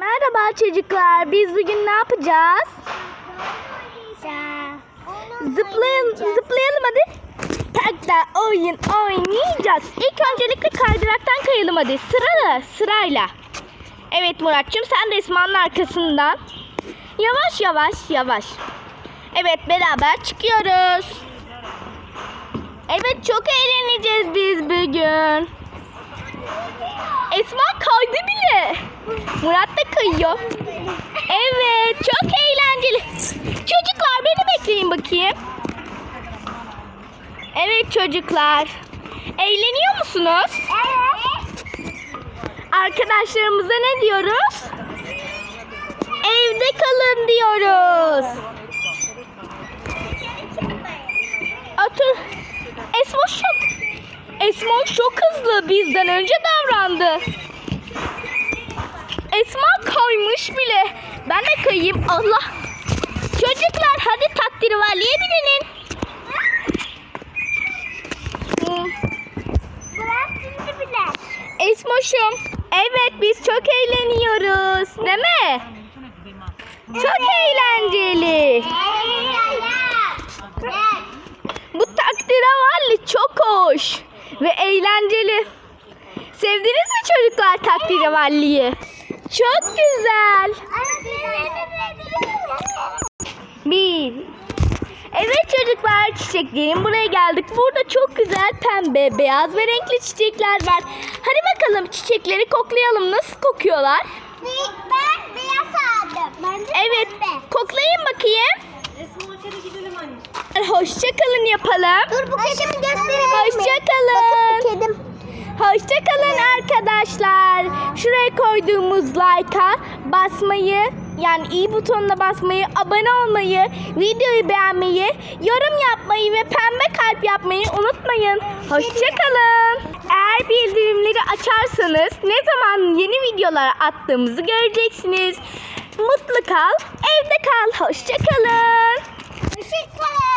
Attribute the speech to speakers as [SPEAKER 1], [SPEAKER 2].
[SPEAKER 1] Merhaba çocuklar. Biz bugün ne yapacağız? Zıplayalım, zıplayalım hadi. Takla oyun oynayacağız. İlk öncelikle kaydıraktan kayalım hadi. Sırala, sırayla. Evet Muratçım sen de Esma'nın arkasından. Yavaş yavaş yavaş. Evet beraber çıkıyoruz. Evet çok eğleneceğiz biz bugün. Esma kaydı bile. Murat kayıyor. Evet çok eğlenceli. Çocuklar beni bekleyin bakayım. Evet çocuklar. Eğleniyor musunuz?
[SPEAKER 2] Evet.
[SPEAKER 1] Arkadaşlarımıza ne diyoruz? Evde kalın diyoruz. Atır. Esmoş çok Esmoş çok hızlı bizden önce davrandı. Esma kaymış bile. Ben de kayayım. Allah. Çocuklar hadi takdirvaliye.
[SPEAKER 2] Bırak şimdi bile.
[SPEAKER 1] Esmoş'um. Evet biz çok eğleniyoruz. Değil mi? Çok eğlenceli. Bu takdiravalli çok hoş ve eğlenceli. Sevdiniz mi çocuklar takdiravalliyi? Çok güzel. Evet çocuklar çiçeklerin buraya geldik. Burada çok güzel pembe, beyaz ve renkli çiçekler var. Hadi bakalım çiçekleri koklayalım. Nasıl kokuyorlar?
[SPEAKER 2] Ben beyaz aldım. Ben de
[SPEAKER 1] Evet.
[SPEAKER 2] pembe.
[SPEAKER 1] Koklayın bakayım. Hoşçakalın yapalım.
[SPEAKER 2] Dur bu kedimi göstereyim.
[SPEAKER 1] Hoşçakalın.
[SPEAKER 2] Bakın bu kedim.
[SPEAKER 1] Hoşçakalın arkadaşlar. Şuraya koyduğumuz like'a basmayı yani i butonuna basmayı, abone olmayı, videoyu beğenmeyi, yorum yapmayı ve pembe kalp yapmayı unutmayın. Hoşçakalın. Eğer bildirimleri açarsanız ne zaman yeni videolar attığımızı göreceksiniz. Mutlu kal, evde kal. Hoşçakalın.
[SPEAKER 2] Hoşçakalın.